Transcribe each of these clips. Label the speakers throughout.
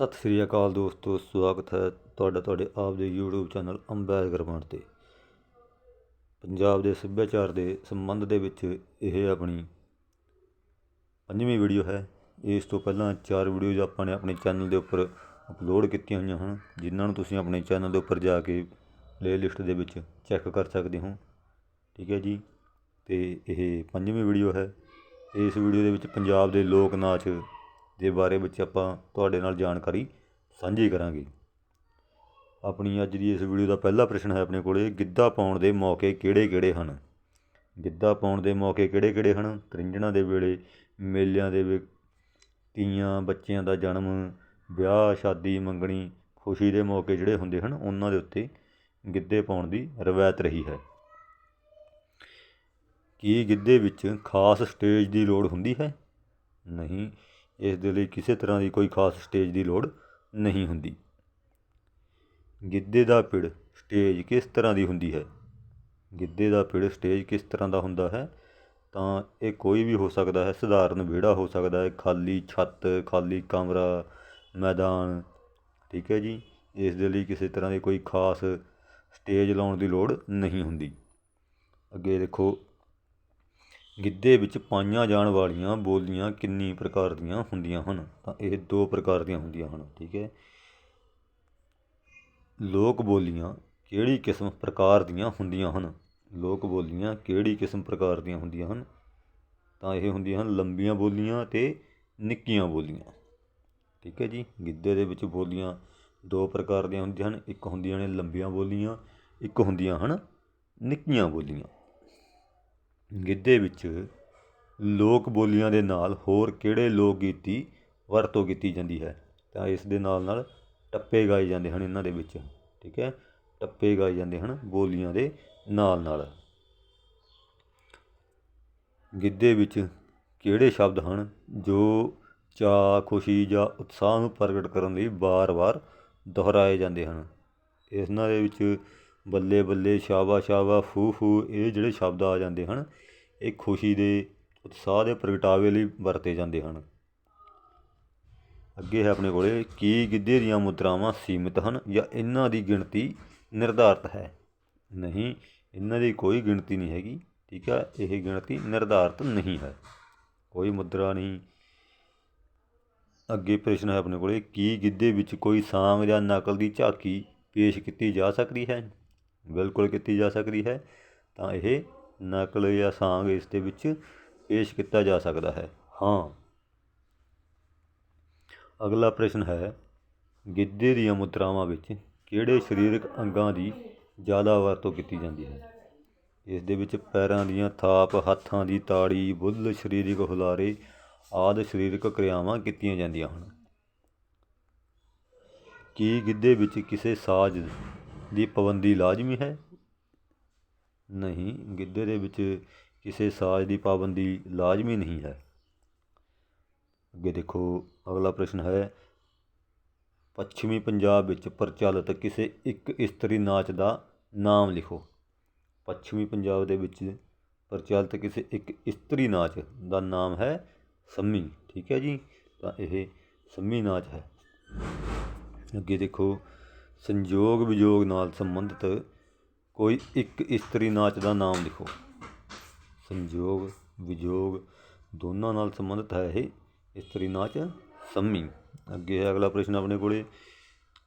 Speaker 1: ਸਤਿ ਸ੍ਰੀ ਅਕਾਲ ਦੋਸਤੋ, ਸਵਾਗਤ ਹੈ ਤੁਹਾਡਾ ਤੁਹਾਡੇ ਆਪ ਦੇ YouTube ਚੈਨਲ ਅੰਬੈਦ ਗਰਮਾਨ ਤੇ। ਪੰਜਾਬ ਦੇ ਸੱਭਿਆਚਾਰ ਦੇ ਸੰਬੰਧ ਦੇ ਵਿੱਚ ਇਹ ਆਪਣੀ ਪੰਜਵੀਂ ਵੀਡੀਓ ਹੈ। ਇਸ ਤੋਂ ਪਹਿਲਾਂ ਚਾਰ ਵੀਡੀਓਜ਼ ਆਪਾਂ ਨੇ ਆਪਣੇ ਚੈਨਲ ਦੇ ਉੱਪਰ ਅਪਲੋਡ ਕੀਤੀਆਂ ਹੋਈਆਂ ਹਨ, ਜਿਨ੍ਹਾਂ ਨੂੰ ਤੁਸੀਂ ਆਪਣੇ ਚੈਨਲ ਦੇ ਉੱਪਰ ਜਾ ਕੇ ਪਲੇਲਿਸਟ ਦੇ ਵਿੱਚ ਚੈੱਕ ਕਰ ਸਕਦੇ ਹੋ। ਠੀਕ ਹੈ ਜੀ? ਤੇ ਇਹ ਪੰਜਵੀਂ ਵੀਡੀਓ ਹੈ। ਇਸ ਵੀਡੀਓ ਦੇ ਵਿੱਚ ਪੰਜਾਬ ਦੇ ਲੋਕ ਨਾਚ ਦੇ ਬਾਰੇ ਵਿੱਚ ਆਪਾਂ ਤੁਹਾਡੇ ਨਾਲ ਜਾਣਕਾਰੀ ਸਾਂਝੀ ਕਰਾਂਗੇ। ਆਪਣੀ ਅੱਜ ਦੀ ਇਸ ਵੀਡੀਓ ਦਾ ਪਹਿਲਾ ਪ੍ਰਸ਼ਨ ਹੈ ਆਪਣੇ ਕੋਲੇ, ਗਿੱਧਾ ਪਾਉਣ ਦੇ ਮੌਕੇ ਕਿਹੜੇ-ਕਿਹੜੇ ਹਨ? ਗਿੱਧਾ ਪਾਉਣ ਦੇ ਮੌਕੇ ਕਿਹੜੇ-ਕਿਹੜੇ ਹਨ? ਤ੍ਰਿੰਝਣਾਂ ਦੇ ਵੇਲੇ, ਮੇਲਿਆਂ ਦੇ ਵਿੱਚ ਤੀਆਂ ਬੱਚਿਆਂ ਦਾ ਜਨਮ, ਵਿਆਹ, ਸ਼ਾਦੀ, ਮੰਗਣੀ, ਖੁਸ਼ੀ ਦੇ ਮੌਕੇ ਜਿਹੜੇ ਹੁੰਦੇ ਹਨ, ਉਹਨਾਂ ਦੇ ਉੱਤੇ ਗਿੱਧੇ ਪਾਉਣ ਦੀ ਰਵਾਇਤ ਰਹੀ ਹੈ। ਕੀ ਗਿੱਧੇ ਵਿੱਚ ਖਾਸ ਸਟੇਜ ਦੀ ਲੋੜ ਹੁੰਦੀ ਹੈ? ਨਹੀਂ। ਇਸ ਦੇ ਲਈ ਕਿਸੇ ਤਰ੍ਹਾਂ ਦੀ ਕੋਈ ਖਾਸ ਸਟੇਜ ਦੀ ਲੋੜ ਨਹੀਂ ਹੁੰਦੀ। ਗਿੱਧੇ ਦਾ ਪਿੜ ਸਟੇਜ ਕਿਸ ਤਰ੍ਹਾਂ ਦੀ ਹੁੰਦੀ ਹੈ? ਗਿੱਧੇ ਦਾ ਪਿੜ ਸਟੇਜ ਕਿਸ ਤਰ੍ਹਾਂ ਦਾ ਹੁੰਦਾ ਹੈ? ਤਾਂ ਇਹ ਕੋਈ ਵੀ ਹੋ ਸਕਦਾ ਹੈ। ਸਧਾਰਨ ਵਿਹੜਾ ਹੋ ਸਕਦਾ ਹੈ। ਖਾਲੀ ਛੱਤ, ਖਾਲੀ ਕਮਰਾ, ਮੈਦਾਨ, ਠੀਕ ਹੈ ਜੀ? ਇਸ ਦੇ ਲਈ ਕਿਸੇ ਤਰ੍ਹਾਂ ਦੀ ਕੋਈ ਖਾਸ ਸਟੇਜ ਲਾਉਣ ਦੀ ਲੋੜ ਨਹੀਂ ਹੁੰਦੀ। ਅੱਗੇ ਦੇਖੋ ਗਿੱਧੇ ਵਿੱਚ ਪਾਈਆਂ ਜਾਣ ਵਾਲੀਆਂ ਬੋਲੀਆਂ ਕਿੰਨੀ ਪ੍ਰਕਾਰ ਦੀਆਂ ਹੁੰਦੀਆਂ ਹਨ? ਤਾਂ ਇਹ ਦੋ ਪ੍ਰਕਾਰ ਦੀਆਂ ਹੁੰਦੀਆਂ ਹਨ, ਠੀਕ ਹੈ। ਲੋਕ ਬੋਲੀਆਂ ਕਿਹੜੀ ਕਿਸਮ ਪ੍ਰਕਾਰ ਦੀਆਂ ਹੁੰਦੀਆਂ ਹਨ? ਲੋਕ ਬੋਲੀਆਂ ਕਿਹੜੀ ਕਿਸਮ ਪ੍ਰਕਾਰ ਦੀਆਂ ਹੁੰਦੀਆਂ ਹਨ? ਤਾਂ ਇਹ ਹੁੰਦੀਆਂ ਹਨ ਲੰਬੀਆਂ ਬੋਲੀਆਂ ਅਤੇ ਨਿੱਕੀਆਂ ਬੋਲੀਆਂ, ਠੀਕ ਹੈ ਜੀ। ਗਿੱਧੇ ਦੇ ਵਿੱਚ ਬੋਲੀਆਂ ਦੋ ਪ੍ਰਕਾਰ ਦੀਆਂ ਹੁੰਦੀਆਂ ਹਨ, ਇੱਕ ਹੁੰਦੀਆਂ ਨੇ ਲੰਬੀਆਂ ਬੋਲੀਆਂ, ਇੱਕ ਹੁੰਦੀਆਂ ਹਨ ਨਿੱਕੀਆਂ ਬੋਲੀਆਂ। ਗਿੱਧੇ ਵਿੱਚ ਲੋਕ ਬੋਲੀਆਂ ਦੇ ਨਾਲ ਹੋਰ ਕਿਹੜੇ ਲੋਕ ਗੀਤ ਦੀ ਵਰਤੋਂ ਕੀਤੀ ਜਾਂਦੀ ਹੈ? ਤਾਂ ਇਸ ਦੇ ਨਾਲ ਨਾਲ ਟੱਪੇ ਗਾਏ ਜਾਂਦੇ ਹਨ ਇਹਨਾਂ ਦੇ ਵਿੱਚ, ਠੀਕ ਹੈ? ਟੱਪੇ ਗਾਏ ਜਾਂਦੇ ਹਨ ਬੋਲੀਆਂ ਦੇ ਨਾਲ ਨਾਲ। ਗਿੱਧੇ ਵਿੱਚ ਕਿਹੜੇ ਸ਼ਬਦ ਹਨ ਜੋ ਚਾਅ, ਖੁਸ਼ੀ ਜਾਂ ਉਤਸ਼ਾਹ ਨੂੰ ਪ੍ਰਗਟ ਕਰਨ ਲਈ ਵਾਰ-ਵਾਰ ਦੁਹਰਾਏ ਜਾਂਦੇ ਹਨ? ਇਹਨਾਂ ਦੇ ਵਿੱਚ ਬੱਲੇ ਬੱਲੇ, ਸ਼ਾਬਾ ਸ਼ਾਬਾ, ਫੂ ਫੂ, ਇਹ ਜਿਹੜੇ ਸ਼ਬਦ ਆ ਜਾਂਦੇ ਹਨ, ਇਹ ਖੁਸ਼ੀ ਦੇ ਉਤਸ਼ਾਹ ਦੇ ਪ੍ਰਗਟਾਵੇ ਲਈ ਵਰਤੇ ਜਾਂਦੇ ਹਨ। ਅੱਗੇ ਹੈ ਆਪਣੇ ਕੋਲੇ, ਕੀ ਗਿੱਧੇ ਦੀਆਂ ਮੁਦਰਾਵਾਂ ਸੀਮਿਤ ਹਨ ਜਾਂ ਇਹਨਾਂ ਦੀ ਗਿਣਤੀ ਨਿਰਧਾਰਤ ਹੈ? ਨਹੀਂ, ਇਹਨਾਂ ਦੀ ਕੋਈ ਗਿਣਤੀ ਨਹੀਂ ਹੈਗੀ, ਠੀਕ ਹੈ, ਇਹ ਗਿਣਤੀ ਨਿਰਧਾਰਤ ਨਹੀਂ ਹੈ। ਕੋਈ ਮੁਦਰਾ ਨਹੀਂ। ਅੱਗੇ ਪ੍ਰਸ਼ਨ ਹੈ ਆਪਣੇ ਕੋਲੇ, ਕੀ ਗਿੱਧੇ ਵਿੱਚ ਕੋਈ ਸਾਂਗ ਜਾਂ ਨਕਲ ਦੀ ਝਾਕੀ ਪੇਸ਼ ਕੀਤੀ ਜਾ ਸਕਦੀ ਹੈ? ਬਿਲਕੁਲ ਕੀਤੀ ਜਾ ਸਕਦੀ ਹੈ, ਤਾਂ ਇਹ ਨਕਲ ਜਾਂ ਸਾਂਗ ਇਸ ਦੇ ਵਿੱਚ ਪੇਸ਼ ਕੀਤਾ ਜਾ ਸਕਦਾ ਹੈ। ਹਾਂ। ਅਗਲਾ ਪ੍ਰਸ਼ਨ ਹੈ, ਗਿੱਧੇ ਦੀਆਂ ਮੁਦਰਾਵਾਂ ਵਿੱਚ ਕਿਹੜੇ ਸਰੀਰਕ ਅੰਗਾਂ ਦੀ ਜ਼ਿਆਦਾ ਵਰਤੋਂ ਕੀਤੀ ਜਾਂਦੀ ਹੈ? ਇਸ ਦੇ ਵਿੱਚ ਪੈਰਾਂ ਦੀਆਂ ਥਾਪ, ਹੱਥਾਂ ਦੀ ਤਾੜੀ ਬੁੱਲ ਸਰੀਰਕ ਹੁਲਾਰੇ ਆਦਿ ਸਰੀਰਕ ਕਿਰਿਆਵਾਂ ਕੀਤੀਆਂ ਜਾਂਦੀਆਂ ਹਨ। ਕੀ ਗਿੱਧੇ ਵਿੱਚ ਕਿਸੇ ਸਾਜ਼ ਦੀ ਪਾਬੰਦੀ ਲਾਜ਼ਮੀ ਹੈ? ਨਹੀਂ, ਗਿੱਧੇ ਦੇ ਵਿੱਚ ਕਿਸੇ ਸਾਜ਼ ਦੀ ਪਾਬੰਦੀ ਲਾਜ਼ਮੀ ਨਹੀਂ ਹੈ। ਅੱਗੇ ਦੇਖੋ, ਅਗਲਾ ਪ੍ਰਸ਼ਨ ਹੈ, ਪੱਛਮੀ ਪੰਜਾਬ ਵਿੱਚ ਪ੍ਰਚਲਿਤ ਕਿਸੇ ਇੱਕ ਇਸਤਰੀ ਨਾਚ ਦਾ ਨਾਮ ਲਿਖੋ। ਪੱਛਮੀ ਪੰਜਾਬ ਦੇ ਵਿੱਚ ਪ੍ਰਚਲਿਤ ਕਿਸੇ ਇੱਕ ਇਸਤਰੀ ਨਾਚ ਦਾ ਨਾਮ ਹੈ ਸੰਮੀ। ਠੀਕ ਹੈ ਜੀ? ਤਾਂ ਇਹ ਸੰਮੀ ਨਾਚ ਹੈ। ਅੱਗੇ ਦੇਖੋ ਸੰਯੋਗ ਵਿਯੋਗ ਨਾਲ ਸੰਬੰਧਿਤ ਕੋਈ ਇੱਕ ਇਸਤਰੀ ਨਾਚ ਦਾ ਨਾਮ ਲਿਖੋ। ਸੰਯੋਗ ਵਿਯੋਗ ਦੋਨਾਂ ਨਾਲ ਸੰਬੰਧਿਤ ਹੈ ਇਹ ਇਸਤਰੀ ਨਾਚ ਸੰਮੀ। ਅੱਗੇ ਹੈ ਅਗਲਾ ਪ੍ਰਸ਼ਨ ਆਪਣੇ ਕੋਲੇ।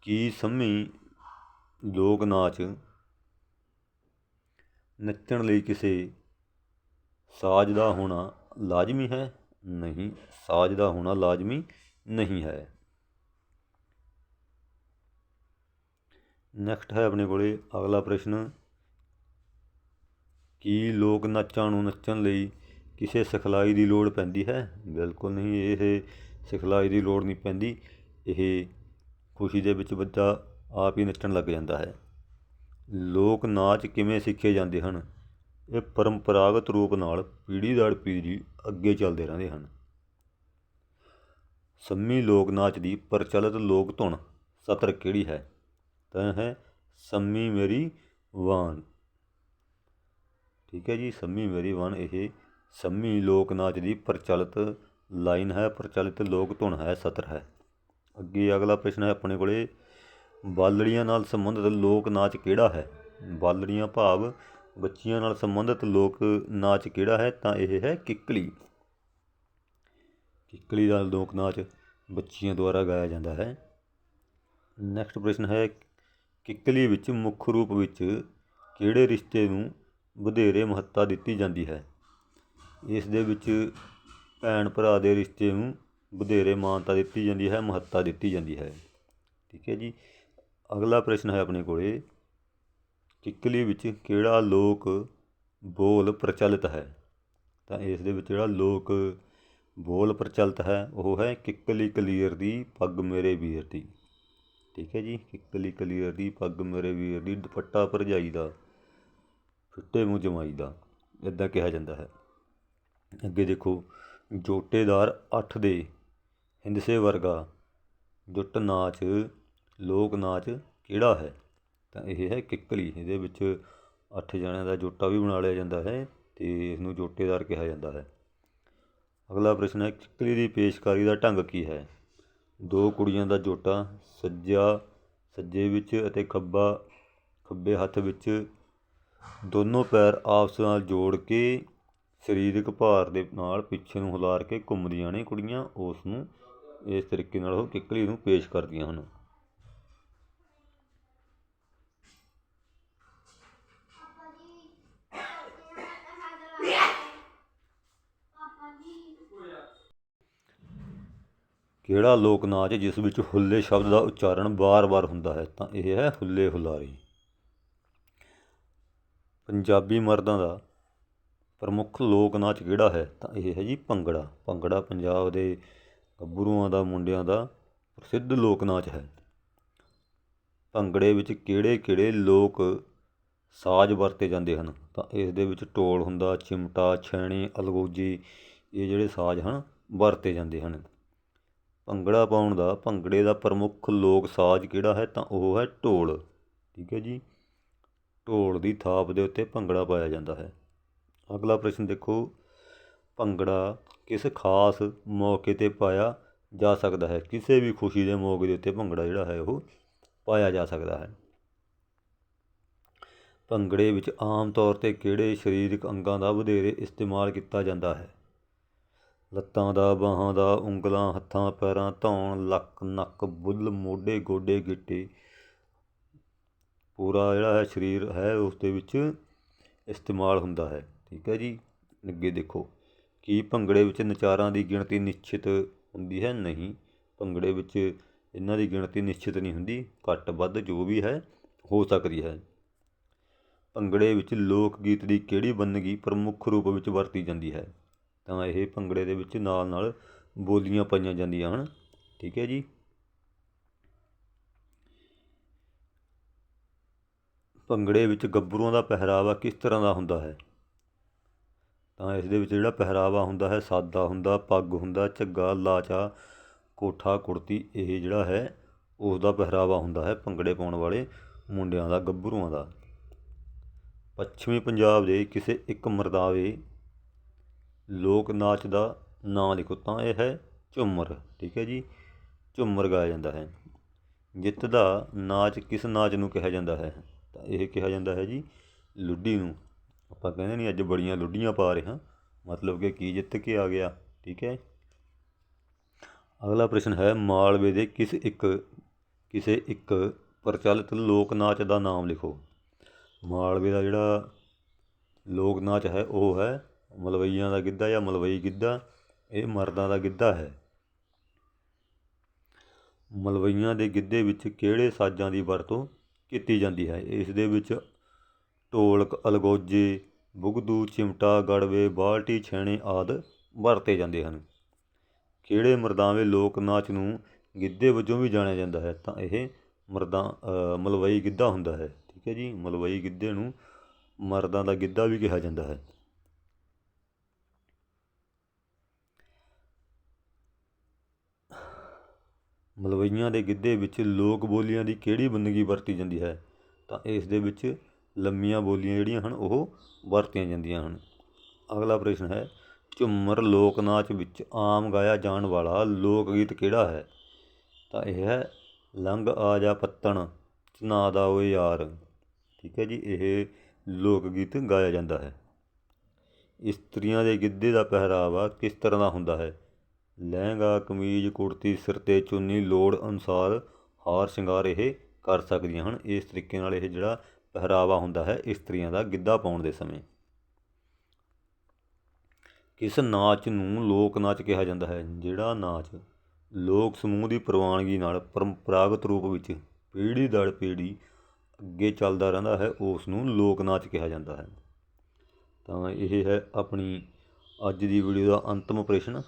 Speaker 1: ਕੀ ਸੰਮੀ ਲੋਕ ਨਾਚ ਨੱਚਣ ਲਈ ਕਿਸੇ ਸਾਜ਼ ਦਾ ਹੋਣਾ ਲਾਜ਼ਮੀ ਹੈ? ਨਹੀਂ, ਸਾਜ਼ ਦਾ ਹੋਣਾ ਲਾਜ਼ਮੀ ਨਹੀਂ ਹੈ। ਨੈਕਸਟ ਹੈ ਆਪਣੇ ਕੋਲੇ ਅਗਲਾ ਪ੍ਰਸ਼ਨ। ਕੀ ਲੋਕ ਨਾਚਾਂ ਨੂੰ ਨੱਚਣ ਲਈ ਕਿਸੇ ਸਿਖਲਾਈ ਦੀ ਲੋੜ ਪੈਂਦੀ ਹੈ? ਬਿਲਕੁਲ ਨਹੀਂ, ਇਹ ਸਿਖਲਾਈ ਦੀ ਲੋੜ ਨਹੀਂ ਪੈਂਦੀ। ਇਹ ਖੁਸ਼ੀ ਦੇ ਵਿੱਚ ਬੱਚਾ ਆਪ ਹੀ ਨੱਚਣ ਲੱਗ ਜਾਂਦਾ ਹੈ। ਲੋਕ ਨਾਚ ਕਿਵੇਂ ਸਿੱਖੇ ਜਾਂਦੇ ਹਨ? ਇਹ ਪਰੰਪਰਾਗਤ ਰੂਪ ਨਾਲ ਪੀੜ੍ਹੀ ਦਰ ਪੀੜ੍ਹੀ ਅੱਗੇ ਚੱਲਦੇ ਰਹਿੰਦੇ ਹਨ। ਸੰਮੀ ਲੋਕ ਨਾਚ ਦੀ ਪ੍ਰਚਲਿਤ ਲੋਕ ਧੁਨ ਸਤਰ ਕਿਹੜੀ ਹੈ? ਤਾਂ ਹੈ, ਸੰਮੀ ਮੇਰੀ ਵਾਨ ਠੀਕ ਹੈ ਜੀ, ਸੰਮੀ ਮੇਰੀ ਵਾਨ ਇਹ ਸੰਮੀ ਲੋਕ ਨਾਚ ਦੀ ਪ੍ਰਚਲਿਤ ਲਾਈਨ ਹੈ, ਪ੍ਰਚਲਿਤ ਲੋਕ ਧੁਨ ਹੈ, ਸਤਰ ਹੈ। ਅੱਗੇ ਅਗਲਾ ਪ੍ਰਸ਼ਨ ਹੈ ਆਪਣੇ ਕੋਲੇ, ਬਾਲੜੀਆਂ ਨਾਲ ਸੰਬੰਧਿਤ ਲੋਕ ਨਾਚ ਕਿਹੜਾ ਹੈ? ਬਾਲੜੀਆਂ ਭਾਵ ਬੱਚੀਆਂ ਨਾਲ ਸੰਬੰਧਿਤ ਲੋਕ ਨਾਚ ਕਿਹੜਾ ਹੈ? ਤਾਂ ਇਹ ਹੈ ਕਿੱਕਲੀ। ਕਿੱਕਲੀ ਦਾ ਲੋਕ ਨਾਚ ਬੱਚੀਆਂ ਦੁਆਰਾ ਗਾਇਆ ਜਾਂਦਾ ਹੈ। ਨੈਕਸਟ ਪ੍ਰਸ਼ਨ ਹੈ ਕਿੱਕਲੀ ਵਿੱਚ ਮੁੱਖ ਰੂਪ ਵਿੱਚ ਕਿਹੜੇ ਰਿਸ਼ਤੇ ਨੂੰ ਵਧੇਰੇ ਮਹੱਤਤਾ ਦਿੱਤੀ ਜਾਂਦੀ ਹੈ? ਇਸ ਦੇ ਵਿੱਚ ਭੈਣ ਭਰਾ ਦੇ ਰਿਸ਼ਤੇ ਨੂੰ ਵਧੇਰੇ ਮਾਨਤਾ ਦਿੱਤੀ ਜਾਂਦੀ ਹੈ, ਮਹੱਤਤਾ ਦਿੱਤੀ ਜਾਂਦੀ ਹੈ। ਠੀਕ ਹੈ ਜੀ। ਅਗਲਾ ਪ੍ਰਸ਼ਨ ਹੈ ਆਪਣੇ ਕੋਲੇ। ਕਿੱਕਲੀ ਵਿੱਚ ਕਿਹੜਾ ਲੋਕ ਬੋਲ ਪ੍ਰਚਲਿਤ ਹੈ? ਤਾਂ ਇਸ ਦੇ ਵਿੱਚ ਜਿਹੜਾ ਲੋਕ ਬੋਲ ਪ੍ਰਚਲਿਤ ਹੈ, ਉਹ ਹੈ ਕਿੱਕਲੀ ਕਲੀਅਰ ਦੀ ਪੱਗ ਮੇਰੇ ਵੀਰ ਦੀ। ਠੀਕ ਹੈ ਜੀ? ਕਿੱਕਲੀ ਕਲੀਅਰ ਦੀ ਪੱਗ ਮੇਰੇ ਵੀਰ ਦੀ ਦੁਪੱਟਾ ਭਰਜਾਈ ਦਾ ਫਿੱਟੇ ਮੂੰਹ ਜਮਾਈ ਦਾ ਇਦਾਂ ਕਿਹਾ ਜਾਂਦਾ ਹੈ। ਅੱਗੇ ਦੇਖੋ, ਜੋਟੇਦਾਰ ਅੱਠ ਦੇ, ਹਿੰਦਸੇ ਵਰਗਾ, ਜੁੱਟ ਨਾਚ, ਲੋਕ ਨਾਚ ਕਿਹੜਾ ਹੈ? ਤਾਂ ਇਹ ਹੈ ਕਿੱਕਲੀ, ਇਹਦੇ ਵਿੱਚ ਅੱਠ ਜਣਿਆਂ ਦਾ ਜੋਟਾ ਵੀ ਬਣਾ ਲਿਆ ਜਾਂਦਾ ਹੈ ਤੇ ਇਸ ਨੂੰ ਜੋਟੇਦਾਰ ਕਿਹਾ ਜਾਂਦਾ ਹੈ। ਅਗਲਾ ਪ੍ਰਸ਼ਨ ਹੈ, ਕਿੱਕਲੀ ਦੀ ਪੇਸ਼ਕਾਰੀ ਦਾ ਢੰਗ ਕੀ ਹੈ? ਦੋ ਕੁੜੀਆਂ ਦਾ ਜੋਟਾ ਸੱਜਾ, ਸੱਜੇ ਵਿੱਚ ਅਤੇ ਖੱਬਾ, ਖੱਬੇ ਹੱਥ ਵਿੱਚ ਦੋਨੋਂ ਪੈਰ ਆਪਸ ਨਾਲ ਜੋੜ ਕੇ ਸਰੀਰਕ ਭਾਰ ਦੇ ਨਾਲ ਪਿੱਛੇ ਨੂੰ ਹੁਲਾਰ ਕੇ ਘੁੰਮਦੀਆਂ ਨੇ ਕੁੜੀਆਂ, ਉਸ ਨੂੰ ਇਸ ਤਰੀਕੇ ਨਾਲ ਉਹ ਕਿੱਕਲੀ ਨੂੰ ਪੇਸ਼ ਕਰਦੀਆਂ ਹਨ। ਕਿਹੜਾ ਲੋਕ ਨਾਚ ਜਿਸ ਵਿੱਚ ਹੁੱਲੇ ਸ਼ਬਦ ਦਾ ਉਚਾਰਨ ਵਾਰ-ਵਾਰ ਹੁੰਦਾ ਹੈ, ਤਾਂ ਇਹ ਹੈ ਹੁੱਲੇ ਹੁਲਾਰੀ। ਪੰਜਾਬੀ ਮਰਦਾਂ ਦਾ ਪ੍ਰਮੁੱਖ ਲੋਕ ਨਾਚ ਕਿਹੜਾ ਹੈ, ਤਾਂ ਇਹ ਹੈ ਜੀ ਭੰਗੜਾ। ਭੰਗੜਾ ਪੰਜਾਬ ਦੇ ਗੱਭਰੂਆਂ ਦਾ, ਮੁੰਡਿਆਂ ਦਾ ਪ੍ਰਸਿੱਧ ਲੋਕ ਨਾਚ ਹੈ। ਭੰਗੜੇ ਵਿੱਚ ਕਿਹੜੇ-ਕਿਹੜੇ ਲੋਕ ਸਾਜ਼ ਵਰਤੇ ਜਾਂਦੇ ਹਨ, ਤਾਂ ਇਸ ਦੇ ਵਿੱਚ ਢੋਲ ਹੁੰਦਾ, ਚਿਮਟਾ, ਛੈਣੀ, ਅਲਗੋਜੀ, ਇਹ ਜਿਹੜੇ ਸਾਜ਼ ਹਨ, ਵਰਤੇ ਜਾਂਦੇ ਹਨ। ਭੰਗੜਾ ਪਾਉਣ ਦਾ, ਭੰਗੜੇ ਦਾ ਪ੍ਰਮੁੱਖ ਲੋਕ ਸਾਜ਼ ਕਿਹੜਾ ਹੈ? ਤਾਂ ਉਹ ਹੈ ਢੋਲ। ਠੀਕ ਹੈ ਜੀ? ਢੋਲ ਦੀ ਥਾਪ ਦੇ ਉੱਤੇ ਭੰਗੜਾ ਪਾਇਆ ਜਾਂਦਾ ਹੈ। ਅਗਲਾ ਪ੍ਰਸ਼ਨ ਦੇਖੋ। ਭੰਗੜਾ ਕਿਸ ਖਾਸ ਮੌਕੇ ਤੇ ਪਾਇਆ ਜਾ ਸਕਦਾ ਹੈ? ਕਿਸੇ ਵੀ ਖੁਸ਼ੀ ਦੇ ਮੌਕੇ ਦੇ ਉੱਤੇ ਭੰਗੜਾ ਜਿਹੜਾ ਹੈ, ਉਹ ਪਾਇਆ ਜਾ ਸਕਦਾ ਹੈ। ਭੰਗੜੇ ਵਿੱਚ ਆਮ ਤੌਰ ਤੇ ਕਿਹੜੇ ਸਰੀਰਕ ਅੰਗਾਂ ਦਾ ਵਧੇਰੇ ਇਸਤੇਮਾਲ ਕੀਤਾ ਜਾਂਦਾ ਹੈ? ਲੱਤਾਂ ਦਾ, ਬਾਹਾਂ ਦਾ, ਉਂਗਲਾਂ, ਹੱਥਾਂ, ਪੈਰਾਂ, ਧੌਣ, ਲੱਕ, ਨੱਕ, ਬੁੱਲ, ਮੋਢੇ, ਗੋਡੇ, ਗਿੱਟੇ। ਪੂਰਾ ਜਿਹੜਾ ਹੈ ਸਰੀਰ ਹੈ, ਉਸ ਦੇ ਵਿੱਚ ਇਸਤੇਮਾਲ ਹੁੰਦਾ ਹੈ। ਠੀਕ ਹੈ ਜੀ? ਅੱਗੇ ਦੇਖੋ, ਕੀ ਭੰਗੜੇ ਵਿੱਚ ਨਚਾਰਾਂ ਦੀ ਗਿਣਤੀ ਨਿਸ਼ਚਿਤ ਹੁੰਦੀ ਹੈ? ਨਹੀਂ। ਭੰਗੜੇ ਵਿੱਚ ਇਹਨਾਂ ਦੀ ਗਿਣਤੀ ਨਿਸ਼ਚਿਤ ਨਹੀਂ ਹੁੰਦੀ। ਘੱਟ, ਵੱਧ ਜੋ ਵੀ ਹੈ, ਹੋ ਸਕਦੀ ਹੈ। ਭੰਗੜੇ ਵਿੱਚ ਲੋਕ ਗੀਤ ਦੀ ਕਿਹੜੀ ਬੰਨਗੀ ਪ੍ਰਮੁੱਖ ਰੂਪ ਵਿੱਚ ਵਰਤੀ ਜਾਂਦੀ ਹੈ? ਤਾਂ ਇਹ ਭੰਗੜੇ ਦੇ ਵਿੱਚ ਨਾਲ ਨਾਲ ਬੋਲੀਆਂ ਪਾਈਆਂ ਜਾਂਦੀਆਂ ਹਨ। ਠੀਕ ਹੈ ਜੀ। ਭੰਗੜੇ ਵਿੱਚ ਗੱਭਰੂਆਂ ਦਾ ਪਹਿਰਾਵਾ ਕਿਸ ਤਰ੍ਹਾਂ ਦਾ ਹੁੰਦਾ ਹੈ? ਤਾਂ ਇਸ ਦੇ ਵਿੱਚ ਜਿਹੜਾ ਪਹਿਰਾਵਾ ਹੁੰਦਾ ਹੈ, ਸਾਦਾ ਹੁੰਦਾ, ਪੱਗ ਹੁੰਦਾ, ਝੱਗਾ, ਲਾਚਾ, ਕੋਠਾ, ਕੁੜਤੀ, ਇਹ ਜਿਹੜਾ ਹੈ, ਉਸ ਦਾ ਪਹਿਰਾਵਾ ਹੁੰਦਾ ਹੈ ਭੰਗੜੇ ਪਾਉਣ ਵਾਲੇ ਮੁੰਡਿਆਂ ਦਾ, ਗੱਭਰੂਆਂ ਦਾ। ਪੱਛਮੀ ਪੰਜਾਬ ਦੇ ਕਿਸੇ ਇੱਕ ਮਰਦਾਵੇ ਲੋਕ ਨਾਚ ਦਾ ਨਾਂ ਲਿਖੋ ਤਾਂ ਇਹ ਹੈ ਝੁੰਮਰ, ਠੀਕ ਹੈ ਜੀ? ਝੁੰਮਰ ਗਾਇਆ ਜਾਂਦਾ ਹੈ। ਜਿੱਤ ਦਾ ਨਾਚ ਕਿਸ ਨਾਚ ਨੂੰ ਕਿਹਾ ਜਾਂਦਾ ਹੈ? ਤਾਂ ਇਹ ਕਿਹਾ ਜਾਂਦਾ ਹੈ ਜੀ ਲੁੱਡੀ ਨੂੰ। ਆਪਾਂ ਕਹਿੰਦੇ ਨਹੀਂ ਅੱਜ ਬੜੀਆਂ ਲੁੱਡੀਆਂ ਪਾ ਰਹੇ ਹਾਂ। ਮਤਲਬ ਕਿ ਕੀ ਜਿੱਤ ਕੇ ਆ ਗਿਆ, ਠੀਕ ਹੈ? ਅਗਲਾ ਪ੍ਰਸ਼ਨ ਹੈ ਮਾਲਵੇ ਦੇ ਕਿਸ ਇੱਕ, ਕਿਸੇ ਇੱਕ ਪ੍ਰਚਲਿਤ ਲੋਕ ਨਾਚ ਦਾ ਨਾਮ ਲਿਖੋ। ਮਾਲਵੇ ਦਾ ਜਿਹੜਾ ਲੋਕ ਨਾਚ ਹੈ ਉਹ ਹੈ ਮਲਵਈਆਂ ਦਾ ਗਿੱਧਾ ਜਾਂ ਮਲਵਈ ਗਿੱਧਾ, ਇਹ ਮਰਦਾਂ ਦਾ ਗਿੱਧਾ ਹੈ। ਮਲਵਈਆਂ ਦੇ ਗਿੱਧੇ ਵਿੱਚ ਕਿਹੜੇ ਸਾਜ਼ਾਂ ਦੀ ਵਰਤੋਂ ਕੀਤੀ ਜਾਂਦੀ ਹੈ? ਇਸ ਦੇ ਵਿੱਚ ਢੋਲਕ, ਅਲਗੋਜੇ, ਬੁਗਦੂ, ਚਿਮਟਾ, ਗੜਵੇ, ਬਾਲਟੀ, ਛੈਣੇ ਆਦਿ ਵਰਤੇ ਜਾਂਦੇ ਹਨ। ਕਿਹੜੇ ਮਰਦਾਵੇਂ ਲੋਕ ਨਾਚ ਨੂੰ ਗਿੱਧੇ ਵਜੋਂ ਵੀ ਜਾਣਿਆ ਜਾਂਦਾ ਹੈ? ਤਾਂ ਇਹ ਮਰਦਾਂ ਮਲਵਈ ਗਿੱਧਾ ਹੁੰਦਾ ਹੈ। ਠੀਕ ਹੈ ਜੀ, ਮਲਵਈ ਗਿੱਧੇ ਨੂੰ ਮਰਦਾਂ ਦਾ ਗਿੱਧਾ ਵੀ ਕਿਹਾ ਜਾਂਦਾ ਹੈ। ਮਲਵਈਆਂ ਦੇ ਗਿੱਧੇ ਵਿੱਚ ਲੋਕ ਬੋਲੀਆਂ ਦੀ ਕਿਹੜੀ ਬੰਦਗੀ ਵਰਤੀ ਜਾਂਦੀ ਹੈ? ਤਾਂ ਇਸ ਦੇ ਵਿੱਚ ਲੰਮੀਆਂ ਬੋਲੀਆਂ ਜਿਹੜੀਆਂ ਹਨ, ਉਹ ਵਰਤੀਆਂ ਜਾਂਦੀਆਂ ਹਨ। ਅਗਲਾ ਪ੍ਰਸ਼ਨ ਹੈ, ਝੁੰਮਰ ਲੋਕ ਨਾਚ ਵਿੱਚ ਆਮ ਗਾਇਆ ਜਾਣ ਵਾਲਾ ਲੋਕ ਗੀਤ ਕਿਹੜਾ ਹੈ? ਤਾਂ ਇਹ ਹੈ, ਲੰਘ ਆ ਜਾ ਪੱਤਣ, ਚਨਾ ਦਾ ਓਏ ਯਾਰ। ਠੀਕ ਹੈ ਜੀ, ਇਹ ਲੋਕ ਗੀਤ ਗਾਇਆ ਜਾਂਦਾ ਹੈ। ਇਸਤਰੀਆਂ ਦੇ ਗਿੱਧੇ ਦਾ ਪਹਿਰਾਵਾ ਕਿਸ ਤਰ੍ਹਾਂ ਦਾ ਹੁੰਦਾ ਹੈ? ਲਹਿੰਗਾ, ਕਮੀਜ਼, ਕੁੜਤੀ, ਸਿਰ 'ਤੇ ਚੁੰਨੀ, ਲੋੜ ਅਨੁਸਾਰ ਹਾਰ ਸ਼ਿੰਗਾਰ ਇਹ ਕਰ ਸਕਦੀਆਂ ਹਨ। ਇਸ ਤਰੀਕੇ ਨਾਲ ਇਹ ਜਿਹੜਾ ਪਹਿਰਾਵਾ ਹੁੰਦਾ ਹੈ ਇਸਤਰੀਆਂ ਦਾ ਗਿੱਧਾ ਪਾਉਣ ਦੇ ਸਮੇਂ। ਕਿਸ ਨਾਚ ਨੂੰ ਲੋਕ ਨਾਚ ਕਿਹਾ ਜਾਂਦਾ ਹੈ? ਜਿਹੜਾ ਨਾਚ ਲੋਕ ਸਮੂਹ ਦੀ ਪ੍ਰਵਾਨਗੀ ਨਾਲ ਪਰੰਪਰਾਗਤ ਰੂਪ ਵਿੱਚ ਪੀੜ੍ਹੀ ਦਰ ਪੀੜ੍ਹੀ ਅੱਗੇ ਚੱਲਦਾ ਰਹਿੰਦਾ ਹੈ, ਉਸ ਨੂੰ ਲੋਕ ਨਾਚ ਕਿਹਾ ਜਾਂਦਾ ਹੈ। ਤਾਂ ਇਹ ਹੈ ਆਪਣੀ ਅੱਜ ਦੀ ਵੀਡੀਓ ਦਾ ਅੰਤਮ ਪ੍ਰਸ਼ਨ।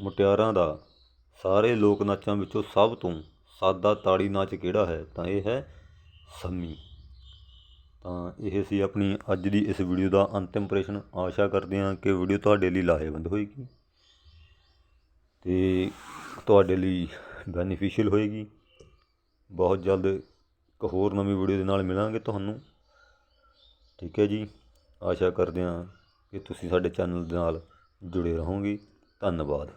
Speaker 1: ਮੁਟਿਆਰਾਂ ਦਾ। ਸਾਰੇ ਲੋਕ ਨਾਚਾਂ ਵਿੱਚੋਂ ਸਭ ਤੋਂ ਸਾਦਾ ਤਾੜੀ ਨਾਚ ਕਿਹੜਾ ਹੈ? ਤਾਂ ਇਹ ਹੈ ਸੰਮੀ। ਤਾਂ ਇਹ ਸੀ ਆਪਣੀ ਅੱਜ ਦੀ ਇਸ ਵੀਡੀਓ ਦਾ ਅੰਤਿਮ ਆਪਰੇਸ਼ਨ ਆਸ਼ਾ ਕਰਦੇ ਹਾਂ ਕਿ ਵੀਡੀਓ ਤੁਹਾਡੇ ਲਈ ਲਾਹੇਵੰਦ ਹੋਏਗੀ ਤੇ ਤੁਹਾਡੇ ਲਈ ਬੈਨੀਫੀਸ਼ੀਅਲ ਹੋਏਗੀ। ਬਹੁਤ ਜਲਦ ਇੱਕ ਹੋਰ ਨਵੀਂ ਵੀਡੀਓ ਦੇ ਨਾਲ ਮਿਲਾਂਗੇ ਤੁਹਾਨੂੰ। ਠੀਕ ਹੈ ਜੀ। ਆਸ਼ਾ ਕਰਦੇ ਹਾਂ ਕਿ ਤੁਸੀਂ ਸਾਡੇ ਚੈਨਲ ਦੇ ਨਾਲ ਜੁੜੇ ਰਹੋਗੇ। ਧੰਨਵਾਦ।